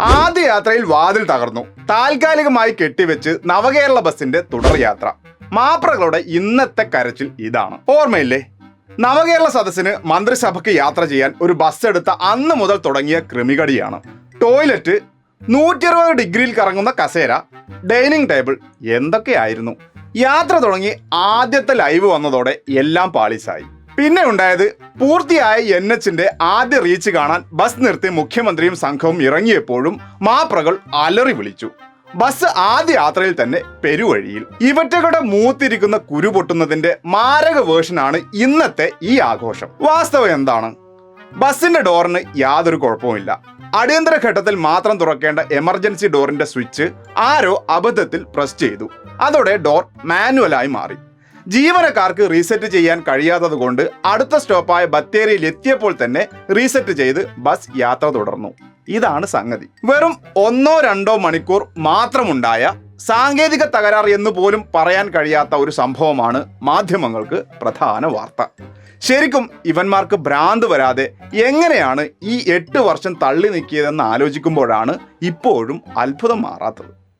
ആദ്യ യാത്രയിൽ വാതിൽ തകർന്നു. താൽക്കാലികമായി കെട്ടിവെച്ച് നവകേരള ബസിന്റെ തുടർ യാത്ര മാപ്രകളുടെ ഇന്നത്തെ കരച്ചിൽ ഇതാണ്. ഓർമ്മയില്ലേ? നവകേരള സദസ്സിന് മന്ത്രിസഭയ്ക്ക് യാത്ര ചെയ്യാൻ ഒരു ബസ് എടുത്ത അന്ന് മുതൽ തുടങ്ങിയ ക്രിമികടിയാണ്. ടോയ്ലറ്റ് നൂറ്റി അറുപത് ഡിഗ്രിയിൽ കറങ്ങുന്ന കസേര ഡൈനിങ് ടേബിൾ എന്തൊക്കെയായിരുന്നു? യാത്ര തുടങ്ങി ആദ്യത്തെ ലൈവ് വന്നതോടെ എല്ലാം പാളീസായി. പിന്നെ ഉണ്ടായത് പൂർത്തിയായ എൻ എച്ചിന്റെ ആദ്യ റീച്ച് കാണാൻ ബസ് നിർത്തി മുഖ്യമന്ത്രിയും സംഘവും ഇറങ്ങിയപ്പോഴും മാപ്രകൾ അലറി വിളിച്ചു. ബസ് ആദ്യ യാത്രയിൽ തന്നെ പെരുവഴിയിൽ. ഇവറ്റകളുടെ മൂത്തിരിക്കുന്ന കുരു പൊട്ടുന്നതിന്റെ മാരക വേർഷനാണ് ഇന്നത്തെ ഈ ആഘോഷം. വാസ്തവം എന്താണ്? ബസിന്റെ ഡോറിന് യാതൊരു കുഴപ്പവുമില്ല. അടിയന്തര ഘട്ടത്തിൽ മാത്രം തുറക്കേണ്ട എമർജൻസി ഡോറിന്റെ സ്വിച്ച് ആരോ അബദ്ധത്തിൽ പ്രസ് ചെയ്തു. അതോടെ ഡോർ മാനുവലായി മാറി. ജീവനക്കാർക്ക് റീസെറ്റ് ചെയ്യാൻ കഴിയാത്തത് കൊണ്ട് അടുത്ത സ്റ്റോപ്പായ ബത്തേരിയിൽ എത്തിയപ്പോൾ തന്നെ റീസെറ്റ് ചെയ്ത് ബസ് യാത്ര തുടർന്നു. ഇതാണ് സംഗതി. വെറും ഒന്നോ രണ്ടോ മണിക്കൂർ മാത്രമുണ്ടായ സാങ്കേതിക തകരാർ എന്ന് പോലും പറയാൻ കഴിയാത്ത ഒരു സംഭവമാണ് മാധ്യമങ്ങൾക്ക് പ്രധാന വാർത്ത. ശരിക്കും ഇവന്മാർക്ക് ഭ്രാന്ത് വരാതെ എങ്ങനെയാണ് ഈ എട്ട് വർഷം തള്ളി നീക്കിയതെന്ന് ആലോചിക്കുമ്പോഴാണ് ഇപ്പോഴും അത്ഭുതം മാറാത്തത്.